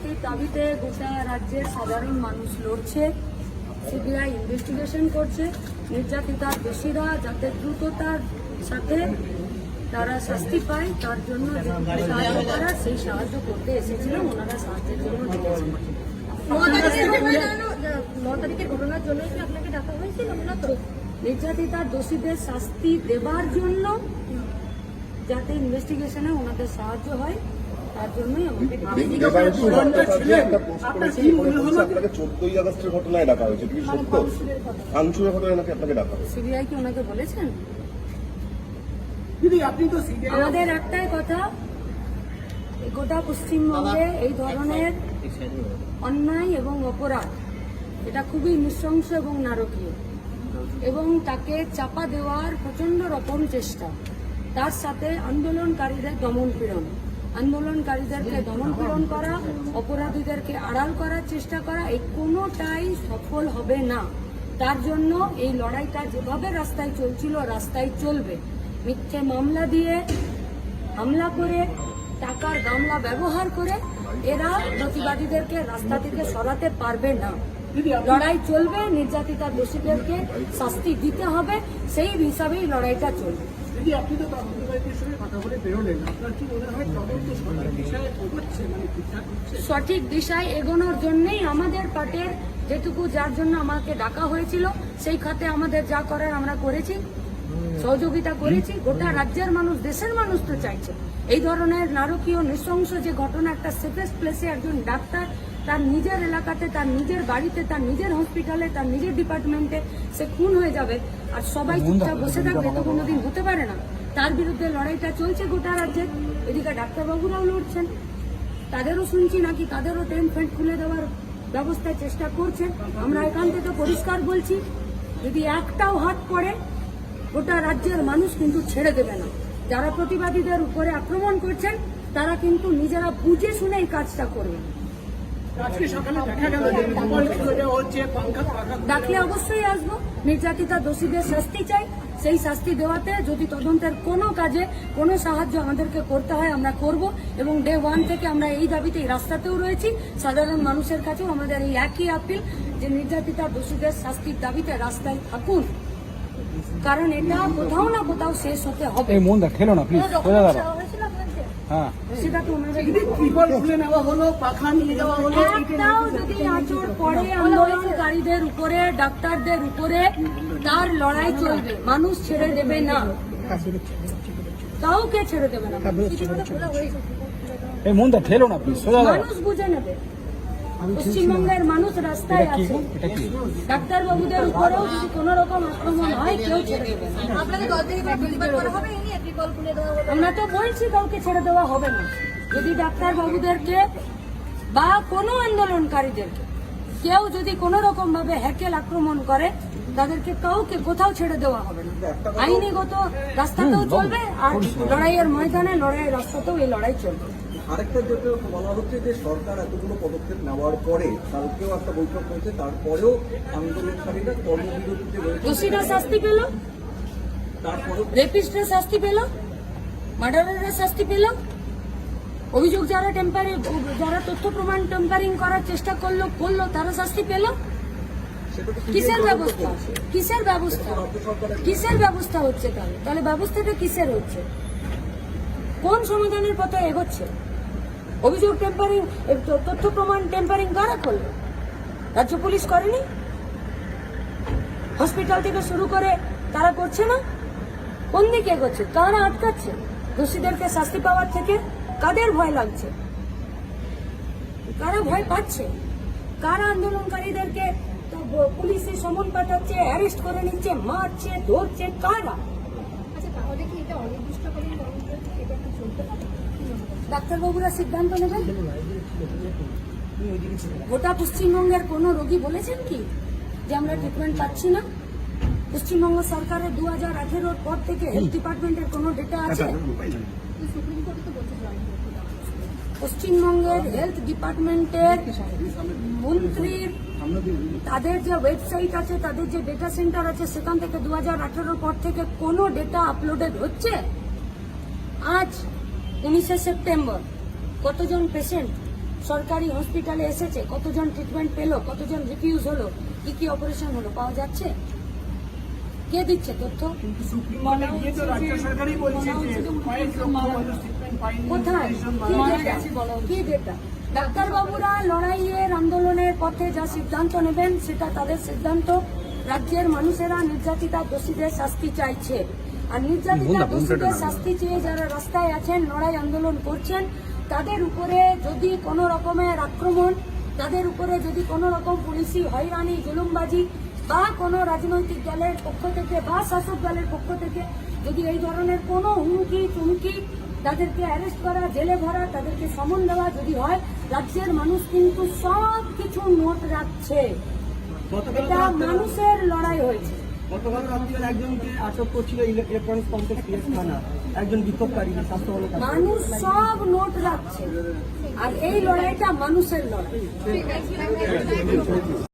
শাস্তির দাবিতে গোটা রাজ্যের সাধারণ মানুষ লড়ছে। সিবিআই ইনভেস্টিগেশন করছে। নির্যাতিতার দোষীরা যাতে দ্রুততার সাথে তারা শাস্তি পায় তার জন্য সাহায্য করার সেই সাহায্য করতে এসেছিলাম। ওনারা সাহায্যের জন্য নির্যাতিতার দোষীদের শাস্তি দেবার জন্য যাতে ইনভেস্টিগেশনে ওনাদের সাহায্য হয়। তার জন্যই আমাকে ডেকেছেন। আপনাকে চোদ্দই আগস্টের ঘটনায় ডাকা হয়েছে কি সত্য? ভাঙচুরের ঘটনায় নাকি আপনাকে ডাকা হয়েছে? সিবিআই কি ওনাকে বলেছেন? দিদি আপনি তো সিবিআই আমাদের একটাই কথা গোটা পশ্চিমবঙ্গে এই ধরনের অন্যায় এবং অপরাধ এটা খুবই নৃশংস এবং নারকীয়। এবং তাকে চাপা দেওয়ার প্রচণ্ড রকম চেষ্টা তার সাথে আন্দোলনকারীদের দমন পীড়ন। আন্দোলনকারীদেরকে দমন পীড়ন করা, অপরাধীদেরকে আড়াল করার চেষ্টা করা, এই কোনোটাই সফল হবে না। তার জন্য এই লড়াইটা যেভাবে রাস্তায় চলছিল, রাস্তায় চলবে। মিথ্যে মামলা দিয়ে হামলা করে, টাকার গামলা ব্যবহার করে এরা প্রতিবাদীদেরকে রাস্তা থেকে সরাতে পারবে না। লড়াই চলবে, নির্যাতিতা দোষীদেরকে শাস্তি দিতে হবে, সেই হিসাবেই লড়াইটা চলবে। মনে সঠিক দিশায় এগোনোর জন্যই আমাদের পার্টের যেটুকু, যার জন্য আমাকে ডাকা হয়েছিল, সেই খাতে আমাদের যা করার আমরা করেছি, সহযোগিতা করেছি। গোটা রাজ্যের মানুষ, দেশের মানুষ তো চাইছে। এই ধরনের নারকীয় নৃশংস যে ঘটনা, একটা সেফেস্ট প্লেসে একজন ডাক্তার তার নিজের এলাকাতে তার নিজের বাড়িতে তার নিজের হসপিটালে তার নিজের ডিপার্টমেন্টে সে খুন হয়ে যাবে। আর সবাই চুপচাপ বসে থাকবে তো কোনোদিন হতে পারে না। তার বিরুদ্ধে লড়াইটা চলছে গোটা রাজ্যে। এদিকে ডাক্তারবাবুরাও লড়ছেন। তাদেরও শুনছি নাকি তাদেরও টেন্ট ফেন্ট খুলে দেওয়ার ব্যবস্থার চেষ্টা করছেন। আমরা এখান থেকে পরিষ্কার বলছি যদি একটাও হাত পড়ে গোটা রাজ্যের মানুষ কিন্তু ছেড়ে দেবে না। যারা প্রতিবাদীদের উপরে আক্রমণ করছেন তারা কিন্তু নিজেরা বুঝে শুনে এই কাজটা করবেন। ডাকলে অবশ্যই আসব। নির্যাতিতা দোষীদের শাস্তি চাই। সেই শাস্তি দেওয়াতে যদি তদন্তের কোনো কাজে কোনো সাহায্য আমাদেরকে করতে হয় আমরা করব এবং ডে ওয়ান থেকে আমরা এই দাবিতে এই রাস্তাতেও রয়েছি। সাধারণ মানুষের কাছেও আমাদের এই একই আপিল যে নির্যাতিতা দোষীদের শাস্তির দাবিতে রাস্তায় থাকুন। কারণ এটা কোথাও না কোথাও শেষ হতে হবে। এই না প্লিজ সোজা দাঁড়াও দেওয়া হয়েছিল আপনাকে হ্যাঁ সেটা তো ওনারা ত্রিপল খুলে নেওয়া হলো পাখা নিয়ে যাওয়া হলো একটাও যদি আঁচড় পড়ে আন্দোলনকারীদের উপরে ডাক্তারদের উপরে তার লড়াই চলবে। মানুষ ছেড়ে দেবে না। কাউকে ছেড়ে দেবে না? এই মনটা ঠেলো না প্লিজ সোজা মানুষ বুঝে নেবে। পশ্চিমবঙ্গের মানুষ রাস্তায় আছে। এটা কি? ডাক্তারবাবুদের উপরেও যদি কোনো রকম আক্রমণ হয় কেউ ছেড়ে আমরা তো বলছি কাউকে ছেড়ে দেওয়া হবে না। যদি ডাক্তারবাবুদেরকে বা কোনো আন্দোলনকারীদেরকে কেউ যদি কোনো রকম ভাবে হ্যাকেল আক্রমণ করে তাদেরকে কাউকে কোথাও ছেড়ে দেওয়া হবে না। আইনিগত রাস্তাতেও চলবে আর লড়াইয়ের ময়দানে লড়াইয়ের রাস্তাতেও এই লড়াই চলবে। আরেকটা যেটা বলা হচ্ছে যে সরকার এতগুলো পদক্ষেপ নেওয়ার পরে কালকেও একটা বৈঠক হয়েছে তারপরেও আন্দোলনকারীরা কর্মবিরতিতে রয়েছে। দোষীরা শাস্তি পেল? তারপরেও রেপিস্টরা শাস্তি পেল? মার্ডারেরা শাস্তি পেল? অভিযোগ যারা টেম্পারি যারা তথ্য প্রমাণ টেম্পারিং করার চেষ্টা করল করল তারা শাস্তি পেল? কিসের ব্যবস্থা? কিসের ব্যবস্থা। কিসের ব্যবস্থা হচ্ছে তাহলে? তাহলে ব্যবস্থাটা কিসের হচ্ছে? কোন সমাধানের পথে এগোচ্ছে? অভিযোগ টেম্পারিং তথ্য প্রমাণ টেম্পারিং কারা করল? রাজ্য পুলিশ করেনি? হসপিটাল থেকে শুরু করে তারা করছে না? কোন দিকে এগোচ্ছে? কারা আটকাচ্ছে? দোষীদেরকে শাস্তি পাওয়ার থেকে কাদের ভয় লাগছে? কারা ভয় পাচ্ছে? কারা আন্দোলনকারীদেরকে পুলিশে সমন পাঠাচ্ছে অ্যারেস্ট করে নিচ্ছে, মারছে, ধরছে, কারা? ডাক্তারবাবুরা সিদ্ধান্ত নেবেন? গোটা পশ্চিমবঙ্গের কোনো রোগী বলেছেন কি যে আমরা ট্রিটমেন্ট পাচ্ছি না? পশ্চিমবঙ্গ সরকারের দু হাজার আঠেরোর পর থেকে হেলথ ডিপার্টমেন্টের কোনো ডেটা আছে? সুপ্রিম কোর্টে তো বলছে জয়েন করতে দেওয়া হচ্ছে। পশ্চিমবঙ্গের হেলথ ডিপার্টমেন্টের মন্ত্রীর তাদের যে ওয়েবসাইট আছে, তাদের যে ডেটা সেন্টার আছে, সেখান থেকে দু হাজার পর থেকে কোনো ডেটা আপলোডেড হচ্ছে? আজ উনিশে সেপ্টেম্বর কতজন পেশেন্ট সরকারি হসপিটালে এসেছে? কতজন ট্রিটমেন্ট পেল? কতজন রিফিউজ হলো? কি কি অপারেশন হলো? পাওয়া যাচ্ছে? কে দিচ্ছে তথ্য? কোথায়? কি ডেটা ডাক্তারবাবুরা লড়াইয়ের আন্দোলনের পথে যা সিদ্ধান্ত নেবেন সেটা তাদের সিদ্ধান্ত। রাজ্যের মানুষেরা নির্যাতিতা দোষীদের শাস্তি চাইছে। আর নির্যাতিতা দোষীদের শাস্তি চেয়ে যারা রাস্তায় আছেন লড়াই আন্দোলন করছেন তাদের উপরে যদি কোনো রকমের আক্রমণ তাদের উপরে যদি কোনো রকম পুলিশি হয়রানি জুলুমবাজি বা কোনো রাজনৈতিক দলের পক্ষ থেকে বা শাসক দলের পক্ষ থেকে যদি এই ধরনের কোনো হুমকি চুমকি তাদেরকে অ্যারেস্ট করা জেলে ভরা তাদেরকে সমন দেওয়া যদি হয় রাজ্যের মানুষ কিন্তু সব কিছু নোট রাখছে। এটা মানুষের লড়াই হয়েছে। গতকাল রাত্রিবেলা একজনকে আটক করছিল ইলেকট্রনিক্স কমপ্লেক্স থানা। একজন বিক্ষোভকারী মানুষ সব নোট রাখছে। আর এই লড়াইটা মানুষের লড়াই।